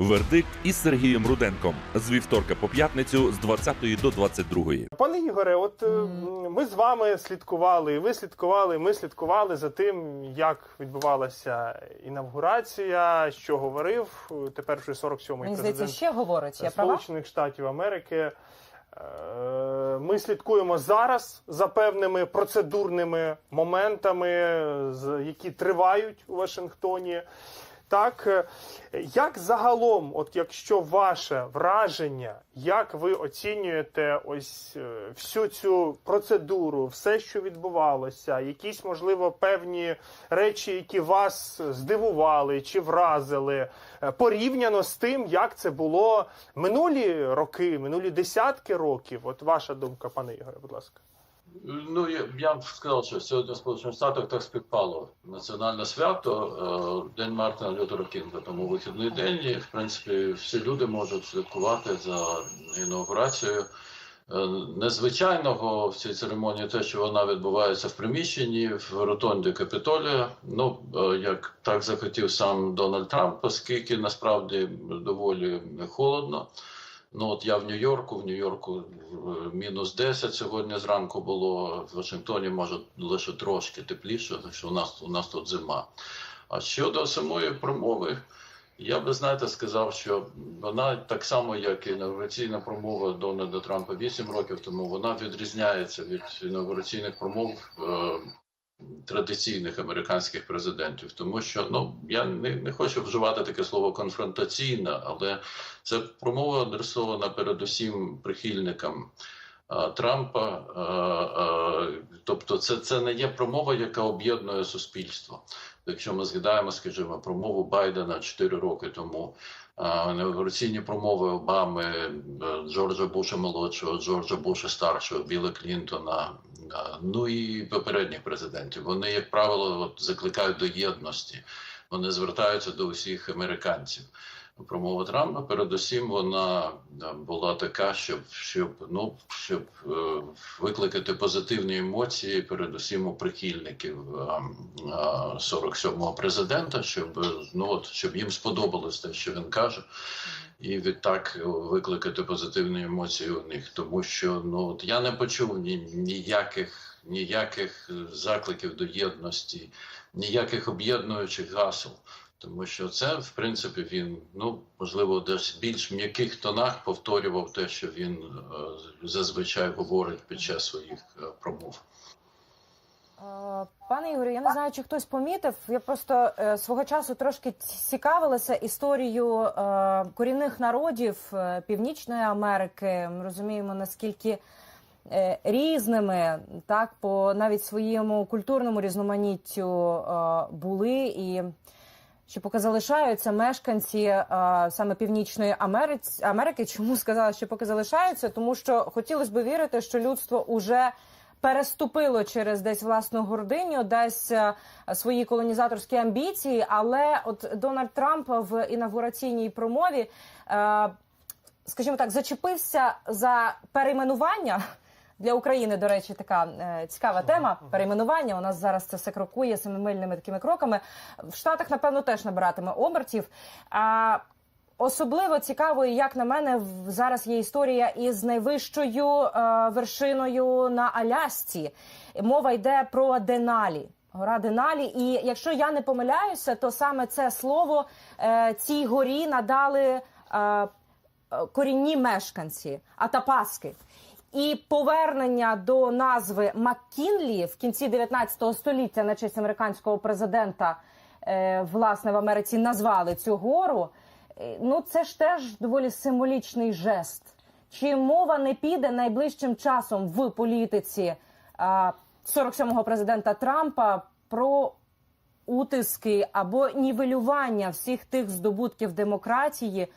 Вердикт із Сергієм Руденком з вівторка по п'ятницю з 20 до 22. Пане Ігоре, от е, ми з вами слідкували, і ви слідкували, і ми слідкували за тим, як відбувалася інавгурація, що говорив е, тепер вже 47-й Мені здається, ще говорить. Я права? Сполучених Штатів Америки. Е, Ми слідкуємо зараз за певними процедурними моментами, з- які тривають у Вашингтоні. Так, е, як загалом, от якщо ваше враження, як ви оцінюєте ось е, всю цю процедуру, все, що відбувалося, якісь можливо певні речі, які вас здивували чи вразили, е, порівняно з тим, як це було минулі роки, минулі десятки років? От ваша думка, пане Ігоре, будь ласка. Ну, я, б сказав, що сьогодні в Сполучених Штатах так співпало національне свято, е, День Мартина Лютера Кінга, тому вихідний день, і в принципі всі люди можуть слідкувати за інаугурацією. Е, Незвичайного в цій церемонії те, що вона відбувається в приміщенні в ротонді Капітолія. Ну е, як так захотів сам Дональд Трамп, оскільки насправді доволі холодно. Ну от я в Нью-Йорку, в Нью-Йорку е, мінус 10 сьогодні зранку було. В Вашингтоні може лише трошки тепліше, що у нас у нас тут зима. А щодо самої промови, я би знаєте сказав, що вона так само, як і інаугураційна промова Дональда Трампа 8 років тому, вона відрізняється від інаугураційних промов. Традиційних американських президентів, тому що ну я не, не хочу вживати таке слово конфронтаційна, але це промова адресована передусім прихильникам Трампа. тобто, це, це не є промова, яка об'єднує суспільство. Якщо ми згадаємо, скажімо, промову Байдена 4 роки тому, а, інаугураційні промови Обами, е, Джорджа Буша молодшого, Джорджа Буша старшого, Біла Клінтона, ну і попередніх президентів. Вони, як правило, от, закликають до єдності. Вони звертаються до усіх американців. Промова Трампа, передусім, вона е, була така, щоб щоб ну щоб е, викликати позитивні емоції, передусім у прихильників е, е, 47-го президента, щоб е, ну от щоб їм сподобалось те, що він каже. І відтак викликати позитивні емоції у них, тому що ну от я не почув ні, ніяких ніяких закликів до єдності, ніяких об'єднуючих гасел. Тому що це, в принципі, він ну можливо десь більш м'яких тонах повторював те, що він е, зазвичай говорить під час своїх е, промов. Е, Пане Ігорю, я не знаю, чи хтось помітив. Я просто свого часу трошки цікавилася історією корінних народів Північної Америки. Ми розуміємо, наскільки різними, так, по навіть своєму культурному різноманіттю е, були і. Що поки залишаються мешканці е, саме Північної Америці, Америки. Чому сказала, що поки залишаються? Тому що хотілося б вірити, що людство уже переступило через десь власну гординю, десь е, свої колонізаторські амбіції. Але от Дональд Трамп в інавгураційній промові, е, скажімо так, зачепився за перейменування. Для України, до речі, така е, цікава тема перейменування. У нас зараз це все крокує семимильними такими кроками. В Штатах, напевно, теж набиратиме обертів. А особливо цікавою, як на мене, зараз є історія із найвищою е, вершиною на Алясці. Мова йде про Деналі. Гора Деналі, і якщо я не помиляюся, то саме це слово е, цій горі надали е, е, корінні мешканці Атапаски. І повернення до назви Маккінлі в кінці 19 століття на честь американського президента е, власне в Америці назвали цю гору. Е, Ну це ж теж доволі символічний жест. Чи мова не піде найближчим часом в політиці а, 47-го президента Трампа про утиски або нівелювання всіх тих здобутків демократії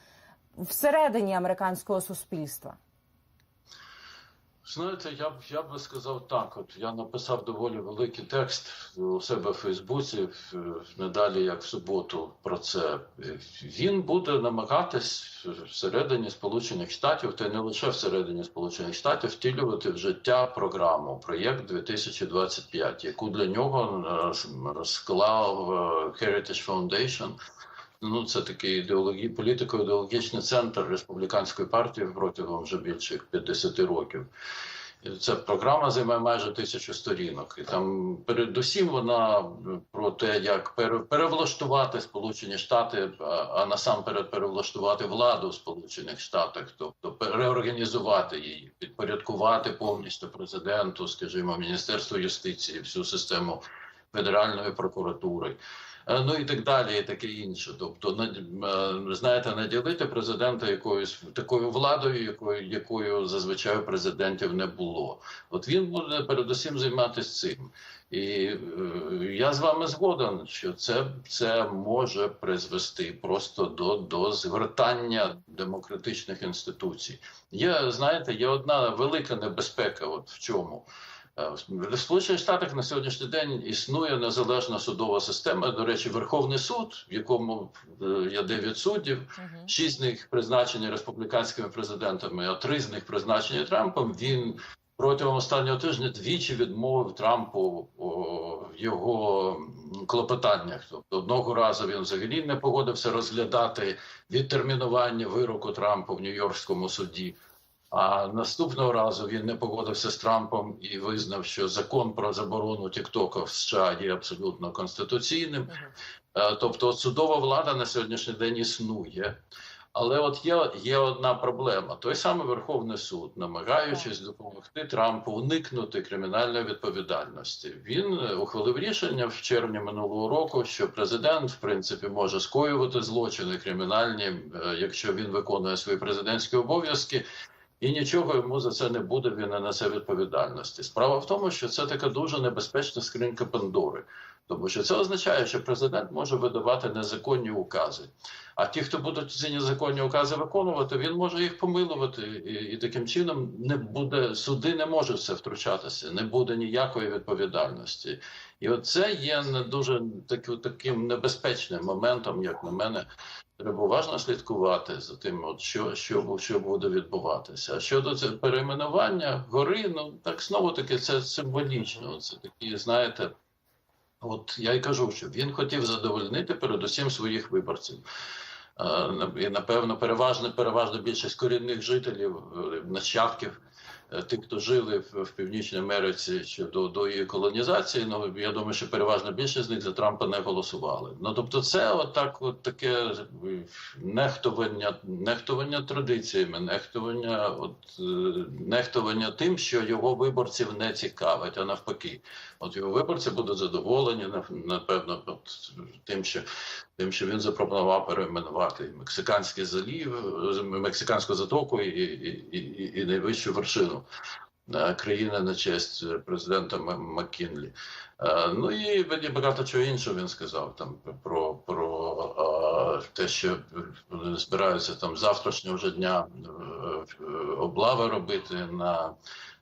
всередині американського суспільства? Знаєте, я б я би сказав так. От я написав доволі великий текст у себе в Фейсбуці недалі, як в суботу, про це. Він буде намагатись всередині Сполучених Штатів, та й не лише всередині Сполучених Штатів, втілювати в життя програму проєкт 2025, яку для нього е, склав е, Heritage Foundation ну це такий ідеології, політико-ідеологічний центр республіканської партії протягом вже більше як 50 років. Ця програма займає майже тисячу сторінок, і там передусім вона про те, як пере- перевлаштувати Сполучені Штати, а, насамперед перевлаштувати владу в Сполучених Штатах, тобто переорганізувати її, підпорядкувати повністю президенту, скажімо, Міністерству юстиції, всю систему Федеральної прокуратури. Е, Ну і так далі, і таке інше. Тобто, е, знаєте, наділити президента якоюсь такою владою, якою, якою зазвичай президентів не було. От він буде передусім займатися цим. І е, я з вами згоден, що це, це може призвести просто до, до згортання демократичних інституцій. Є, знаєте, є одна велика небезпека. От в чому. Е, В Сполучених Штатах на сьогоднішній день існує незалежна судова система. До речі, Верховний суд, в якому е, є 9 суддів, шість з них призначені республіканськими президентами, а три з них призначені Трампом. Він протягом останнього тижня двічі відмовив Трампу о, його клопотаннях. Тобто одного разу він взагалі не погодився розглядати відтермінування вироку Трампу в Нью-Йоркському суді. А наступного разу він не погодився з Трампом і визнав, що закон про заборону Тіктока в США є абсолютно конституційним. Е, Тобто судова влада на сьогоднішній день існує. Але от є, є одна проблема: той самий Верховний суд, намагаючись допомогти Трампу уникнути кримінальної відповідальності, він е, ухвалив рішення в червні минулого року, що президент, в принципі, може скоювати злочини кримінальні, е, якщо він виконує свої президентські обов'язки. І нічого йому за це не буде, він не несе відповідальності. Справа в тому, що це така дуже небезпечна скринька Пандори, тому що це означає, що президент може видавати незаконні укази. А ті, хто будуть ці незаконні укази виконувати, він може їх помилувати, і, і таким чином не буде суди не можуть це втручатися, не буде ніякої відповідальності. І от це є не дуже таки- таким небезпечним моментом, як на мене. Треба уважно слідкувати за тим, от що, що, що буде відбуватися. А щодо це перейменування гори, ну так знову таки це символічно. Це такі, знаєте, от я й кажу, що він хотів задовольнити передусім своїх виборців. Е, І напевно, переважна, переважна більшість корінних жителів, е, нащадків, тих, хто жили в, в Північній Америці ще до, до її колонізації. Ну я думаю, що переважна більшість з них за Трампа не голосували. Ну тобто, це отак, от таке е, нехтування, нехтування традиціями, нехтування, от е, нехтування тим, що його виборців не цікавить, а навпаки, от його виборці будуть задоволені, напевно, от, тим, що тим, що він запропонував перейменувати Мексиканський залів, е, Мексиканську затоку і, і, і, і, найвищу вершину е, країни на честь е, президента Маккінлі. Е, Ну і багато чого іншого він сказав там про, про е, те, що збираються там завтрашнього вже дня е, е, облави робити на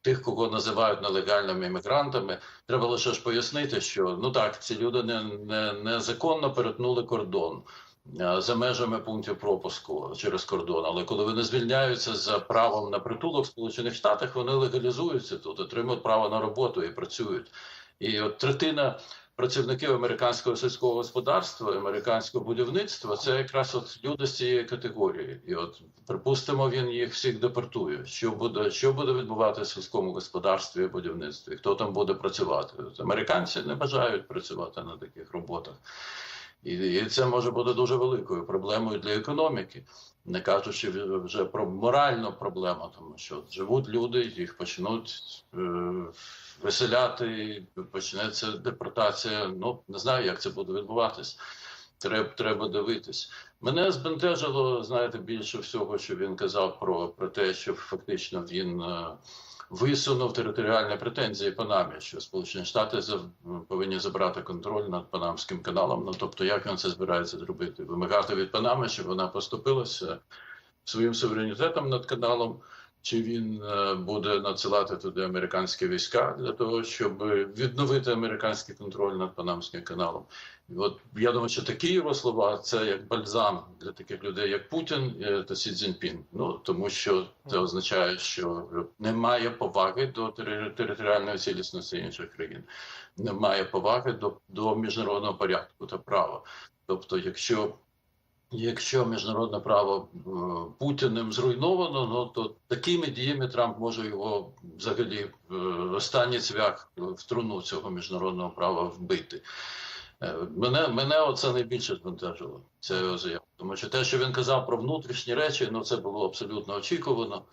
тих, кого називають нелегальними іммігрантами. Треба лише ж пояснити, що ну так, ці люди не, не, незаконно перетнули кордон. Е, За межами пунктів пропуску через кордон, але коли вони звільняються за правом на притулок в Сполучених Штатах, вони легалізуються тут, отримують право на роботу і працюють. І от третина працівників американського сільського господарства, американського будівництва це якраз от люди з цієї категорії. І от припустимо, він їх всіх депортує. Що буде, що буде відбуватися в сільському господарстві і будівництві? Хто там буде працювати? От американці не бажають працювати на таких роботах. І, це може бути дуже великою проблемою для економіки, не кажучи вже про моральну проблему, тому що живуть люди, їх почнуть е, виселяти, почнеться депортація. Ну не знаю, як це буде відбуватись. Треба, треба дивитись. Мене збентежило, знаєте, більше всього, що він казав про, про те, що фактично він е, висунув територіальні претензії Панамі, що Сполучені Штати повинні забрати контроль над Панамським каналом. Ну тобто, як він це збирається зробити? Вимагати від Панами, щоб вона поступилася своїм суверенітетом над каналом. Чи він е, буде надсилати туди американські війська для того, щоб відновити американський контроль над Панамським каналом? І от я думаю, що такі його слова це як бальзам для таких людей, як Путін е, та Сі Цзіньпін. Ну тому що це означає, що немає поваги до територіальної цілісності інших країн, немає поваги до, до міжнародного порядку та права. Тобто, якщо Якщо міжнародне право е, Путіним зруйновано, ну то такими діями Трамп може його взагалі е, останній цвях в труну цього міжнародного права вбити. Е, Мене, мене оце найбільше збентежило. Його заява. Тому що те, що він казав про внутрішні речі, ну це було абсолютно очікувано.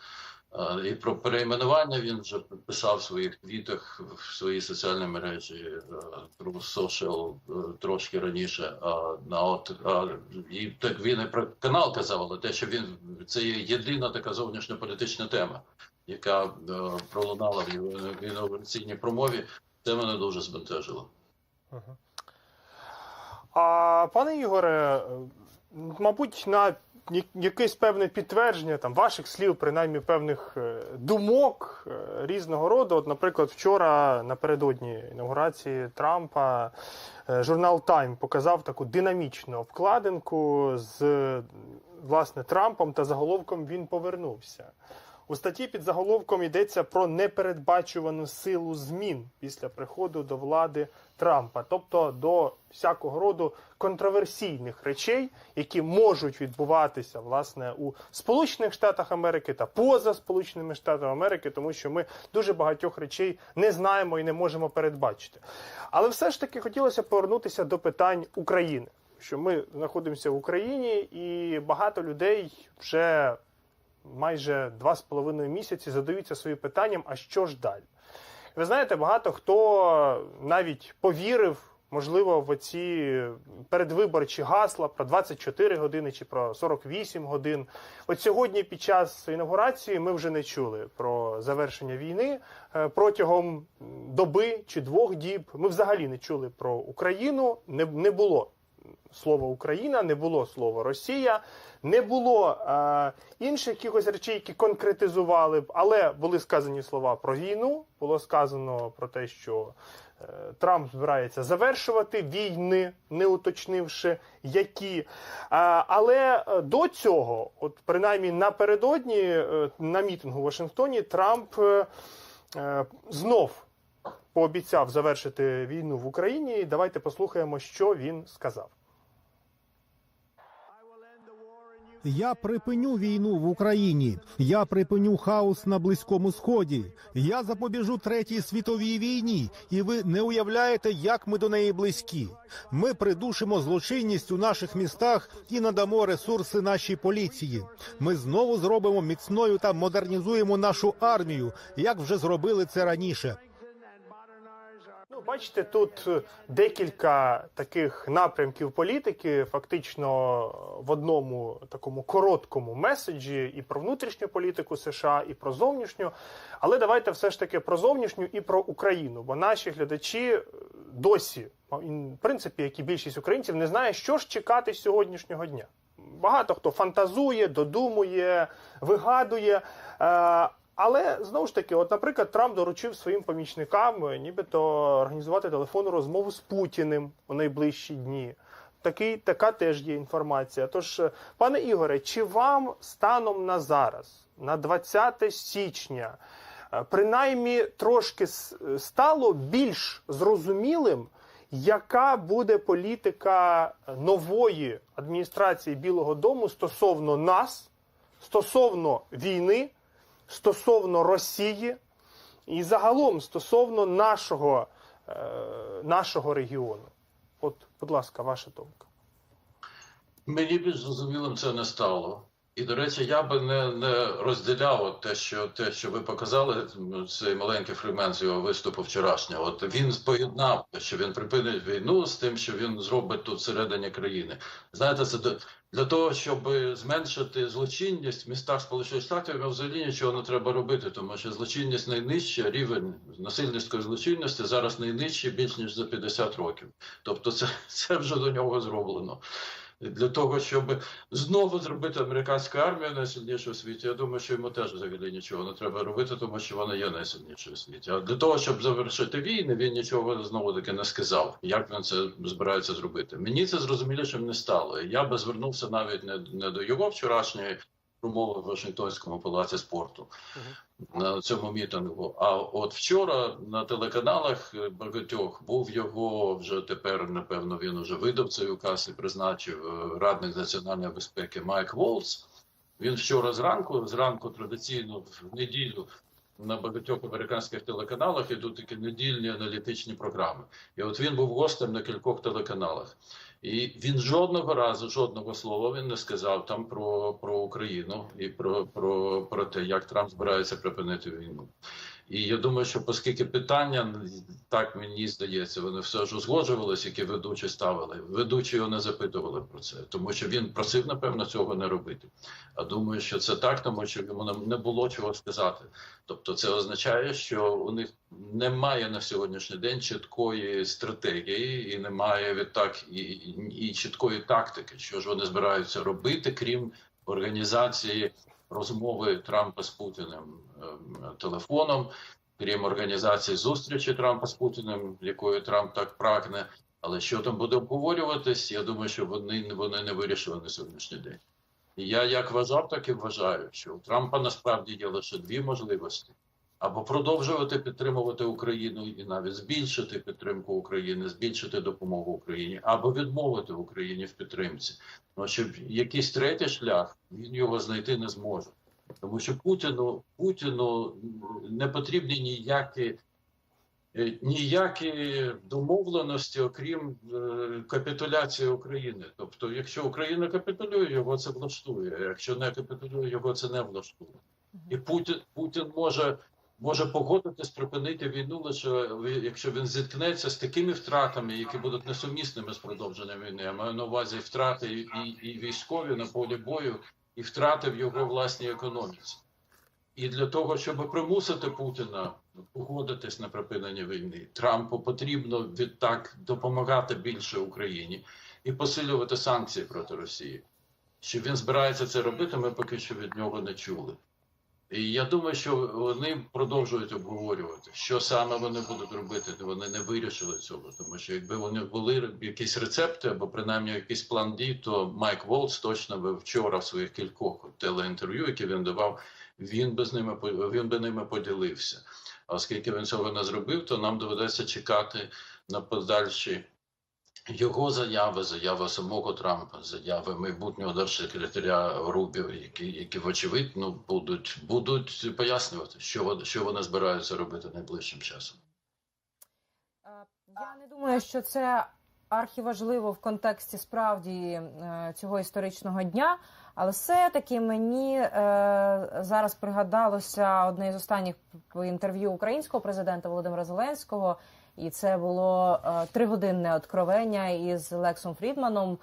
І про перейменування він вже писав в своїх твітах в своїй соціальній мережі е, про social е, трошки раніше. А от і так він і про канал казав, але те, що він це є єдина така зовнішньополітична тема, яка е, пролунала в його в інаугураційній промові, це мене дуже збентежило. А пане Ігоре, мабуть, на якесь певне підтвердження там ваших слів, принаймні певних е, думок е, різного роду. От, наприклад, вчора напередодні інаугурації Трампа е, журнал Time показав таку динамічну обкладинку з власне Трампом та заголовком він повернувся. У статті під заголовком йдеться про непередбачувану силу змін після приходу до влади Трампа, тобто до всякого роду контроверсійних речей, які можуть відбуватися власне у Сполучених Штатах Америки та поза Сполученими Штатами Америки, тому що ми дуже багатьох речей не знаємо і не можемо передбачити. Але все ж таки хотілося повернутися до питань України. Що ми знаходимося в Україні, і багато людей вже майже два з половиною місяці задаються своїм питанням: а що ж далі? Ви знаєте, багато хто навіть повірив, можливо, в ці передвиборчі гасла про 24 години чи про 48 годин. От сьогодні, під час інаугурації, ми вже не чули про завершення війни Е, протягом доби чи двох діб. Ми взагалі не чули про Україну. Не, не було слова Україна, не було слова Росія, не було е, інших якихось речей, які конкретизували б, але були сказані слова про війну. Було сказано про те, що е, Трамп збирається завершувати війни, не уточнивши які. Е, але е, до цього, от принаймні напередодні е, на мітингу в Вашингтоні, Трамп е, е, знов пообіцяв завершити війну в Україні. Давайте послухаємо, що він сказав. Я припиню війну в Україні. Я припиню хаос на близькому сході. Я запобіжу третій світовій війні, і ви не уявляєте, як ми до неї близькі. Ми придушимо злочинність у наших містах і надамо ресурси нашій поліції. Ми знову зробимо міцною та модернізуємо нашу армію, як вже зробили це раніше. Ну, бачите, тут е, декілька таких напрямків політики, фактично е, в одному такому короткому меседжі і про внутрішню політику США, і про зовнішню. Але давайте все ж таки про зовнішню і про Україну, бо наші глядачі е, досі, в принципі, як і більшість українців, не знає, що ж чекати з сьогоднішнього дня. Багато хто фантазує, додумує, вигадує. Але знову ж таки, от, наприклад, Трамп доручив своїм помічникам е, нібито організувати телефонну розмову з Путіним у найближчі дні. Такий, така теж є інформація. Тож, е, пане Ігоре, чи вам станом на зараз, на 20 січня, е, принаймні трошки стало більш зрозумілим, яка буде політика нової адміністрації Білого Дому стосовно нас, стосовно війни? Стосовно Росії і загалом стосовно нашого, е, нашого регіону. От, будь ласка, ваша думка. Мені більш зрозумілим це не стало. І, до речі, я би не, не розділяв те, що те, що ви показали, цей маленький фрагмент з його виступу вчорашнього. От він поєднав, що він припинить війну з тим, що він зробить тут всередині країни. Знаєте, це для того, щоб зменшити злочинність в містах Сполучених Штатів, йому взагалі нічого не треба робити, тому що злочинність найнижча, рівень насильницької злочинності зараз найнижчий більш ніж за 50 років. Тобто, це, це вже до нього зроблено. Для того, щоб знову зробити американську армію найсильнішою у світі, я думаю, що йому теж взагалі нічого не треба робити, тому що вона є найсильнішою у світі. А для того, щоб завершити війни, він нічого знову таки не сказав, як він це збирається зробити. Мені це зрозумілішим не стало. Я би звернувся навіть не, не до його вчорашньої промови в Вашингтонському палаці спорту на цьому мітингу. А от вчора на телеканалах е, багатьох був його вже тепер, напевно, він уже видав цей указ і призначив е, радник національної безпеки Майк Волц. Він вчора зранку, зранку традиційно в неділю на багатьох американських телеканалах ідуть такі недільні аналітичні програми. І от він був гостем на кількох телеканалах. І він жодного разу, жодного слова він не сказав там про, про Україну і про, про, про те, як Трамп збирається припинити війну. І я думаю, що оскільки питання так мені здається, вони все ж узгоджувалися, які ведучі ставили. Ведучі його не запитували про це, тому що він просив, напевно, цього не робити. А думаю, що це так, тому що йому не- було чого сказати. Тобто, це означає, що у них немає на сьогоднішній день чіткої стратегії, і немає відтак і, і, і чіткої тактики, що ж вони збираються робити, крім організації розмови Трампа з Путіним ем, телефоном, крім організації зустрічі Трампа з Путіним, якою Трамп так прагне. Але що там буде обговорюватись, я думаю, що вони, вони не вирішили на сьогоднішній день. І я як вважав, так і вважаю, що у Трампа насправді є лише дві можливості: або продовжувати підтримувати Україну і навіть збільшити підтримку України, збільшити допомогу Україні, або відмовити Україні в підтримці. Ну що якийсь третій шлях він його знайти не зможе, тому що Путіну Путіну не потрібні ніякі. е, Ніякі домовленості, окрім е, капітуляції України. Тобто, якщо Україна капітулює, його це влаштує. Якщо не капітулює, його це не влаштує. І Путін Путін може, може погодитись припинити війну лише якщо він зіткнеться з такими втратами, які будуть несумісними з продовженням війни. Я маю на увазі втрати і, і, і військові на полі бою, і втрати в його власній економіці. І для того, щоб примусити Путіна погодитись на припинення війни, Трампу потрібно відтак допомагати більше Україні і посилювати санкції проти Росії. Що він збирається це робити, ми поки що від нього не чули. І я думаю, що вони продовжують обговорювати, що саме вони будуть робити. Вони не вирішили цього, тому що якби вони були якісь рецепти або принаймні якийсь план дій, то Майк Волц точно би вчора в своїх кількох телеінтерв'ю, які він давав, він би з ними він би ними поділився. А оскільки він цього не зробив, то нам доведеться чекати на подальші його заяви, заяви самого Трампа, заяви майбутнього держсекретаря Рубіо, які, які вочевидь ну, будуть, будуть пояснювати, що що вони збираються робити найближчим часом. Е, Я не думаю, що це архіважливо в контексті справді е, цього історичного дня, але все-таки мені е, зараз пригадалося одне з останніх інтерв'ю українського президента Володимира Зеленського. І це було е, тригодинне откровення із Лексом Фрідманом.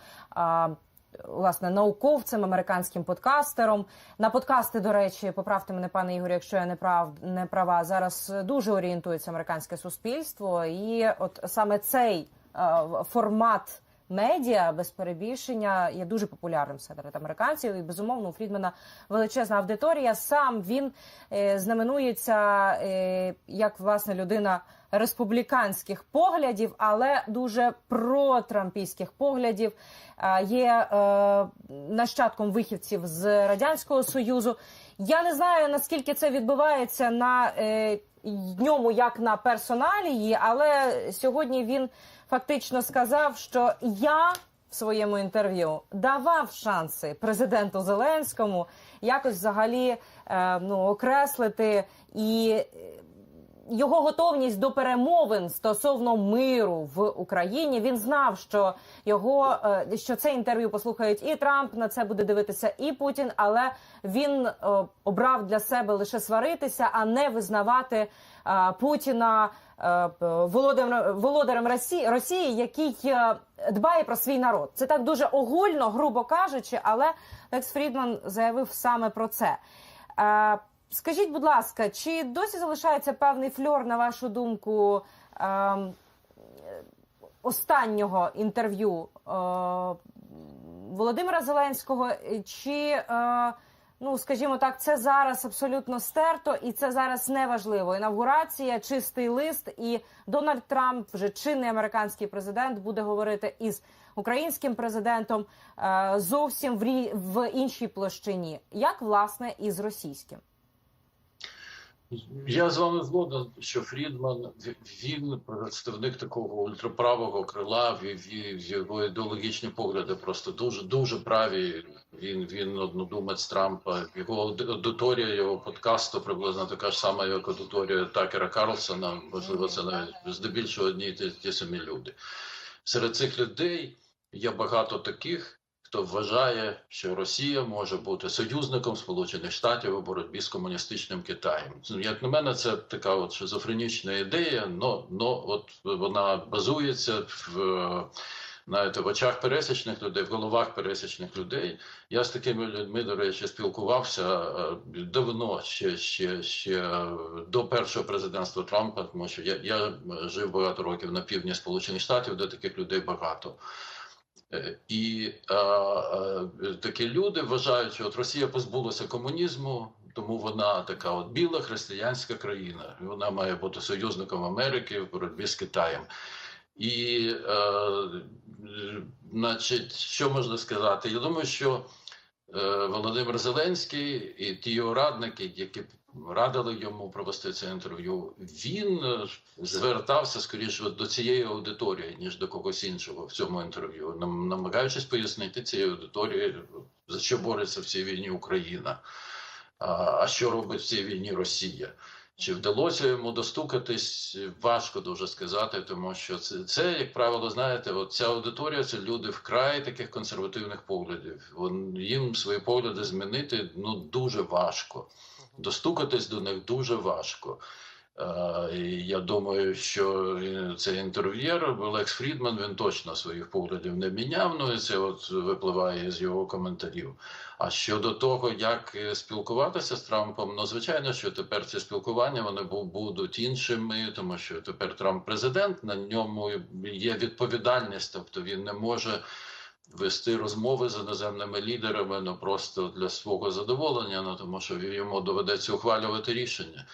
Власне, науковцем, американським подкастером. На подкасти, до речі, поправте мене, пане Ігорю, якщо я не прав не права. Зараз дуже орієнтується американське суспільство, і от саме цей е, формат медіа без перебільшення є дуже популярним серед американців. І безумовно у Фрідмана величезна аудиторія. Сам він е, знаменується як власне людина республіканських поглядів, але дуже протрампійських поглядів. Є е, нащадком вихідців з радянського союзу. Я не знаю наскільки це відбувається на е, ньому як на персоналії, але сьогодні він фактично сказав, що я в своєму інтерв'ю давав шанси президенту Зеленському якось взагалі е, ну, окреслити і. Його готовність до перемовин стосовно миру в Україні. Він знав, що його е, що це інтерв'ю послухають і Трамп на це буде дивитися, і Путін. Але він е, обрав для себе лише сваритися, а не визнавати е, Путіна володарем, володарем Росії, Росії, який дбає про свій народ. Це так дуже огульно, грубо кажучи, але Лекс Фрідман заявив саме про це. Е, Скажіть, будь ласка, чи досі залишається певний фльор, на вашу думку, ем, останнього інтерв'ю е, Володимира Зеленського? Чи, е, ну скажімо так, це зараз абсолютно стерто, і це зараз неважливо. Інавгурація, чистий лист, і Дональд Трамп, вже чинний американський президент, буде говорити із українським президентом е, зовсім в, в іншій площині. Як власне і з російським? Я з вами згоден, що Фрідман він представник такого ультраправого крила. Його ідеологічні погляди просто дуже дуже праві. Він він однодумець Трампа. Його ауди- аудиторія його подкасту приблизно така ж сама, як аудиторія Такера Карлсона. Можливо, це навіть здебільшого одні ті, ті самі люди. Серед цих людей є багато таких, хто вважає, що Росія може бути союзником Сполучених Штатів у боротьбі з комуністичним Китаєм. Ну, Як на мене, це така от шизофренічна ідея, но, но от вона базується в. Знаєте, в очах пересічних людей, в головах пересічних людей. Я з такими людьми, до речі, спілкувався е, давно, ще, ще, ще до першого президентства Трампа, тому що я, я жив багато років на півдні Сполучених Штатів, де таких людей багато. Е, І е, е, такі люди вважають, що от Росія позбулася комунізму, тому вона така от біла християнська країна. І Вона має бути союзником Америки в боротьбі з Китаєм. І, е, значить, що можна сказати? Я думаю, що е, Володимир Зеленський і ті його радники, які радили йому провести це інтерв'ю, він е, звертався скоріше до цієї аудиторії, ніж до когось іншого в цьому інтерв'ю, нам- намагаючись пояснити цій аудиторії, за що бореться в цій війні Україна, а що робить в цій війні Росія. Чи вдалося йому достукатись, важко дуже сказати, тому що це, це як правило, знаєте, от ця аудиторія це люди вкрай таких консервативних поглядів. Вон, їм свої погляди змінити ну дуже важко. Достукатись до них дуже важко. Е, я думаю, що е, цей інтерв'єр Олекс Фрідман він точно своїх поглядів не міняв. Ну і це от випливає з його коментарів. А щодо того, як е, спілкуватися з Трампом, ну звичайно, що тепер ці спілкування вони будуть іншими, тому що тепер Трамп президент, на ньому є відповідальність, тобто він не може вести розмови з іноземними лідерами ну просто для свого задоволення, ну тому що йому доведеться ухвалювати рішення.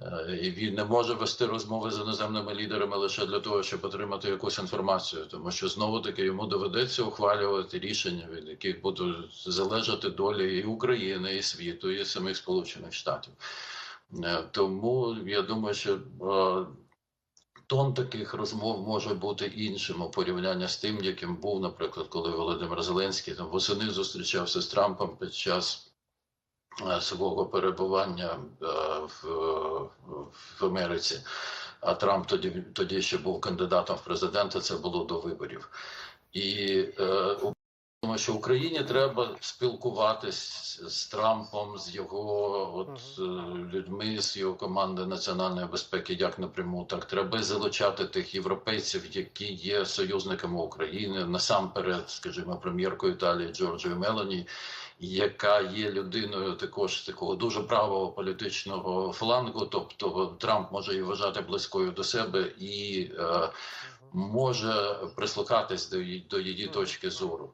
Е, І він не може вести розмови з іноземними лідерами лише для того, щоб отримати якусь інформацію, тому що знову таки йому доведеться ухвалювати рішення, від яких будуть залежати долі і України, і світу, і самих Сполучених Штатів. Е, Тому я думаю, що е, тон таких розмов може бути іншим у порівнянні з тим, яким був, наприклад, коли Володимир Зеленський там восени зустрічався з Трампом під час е, свого перебування е, в, в Америці. А Трамп тоді тоді ще був кандидатом в президенти. Це було до виборів, і е, тому що Україні треба спілкуватись з Трампом, з його от е, людьми, з його команди національної безпеки, як напряму, так треба залучати тих європейців, які є союзниками України, насамперед, скажімо, прем'єркою Італії Джорджою Мелані, яка є людиною також такого дуже правого політичного флангу. Тобто Трамп може її вважати близькою до себе і е, може прислухатись до її, до її точки зору.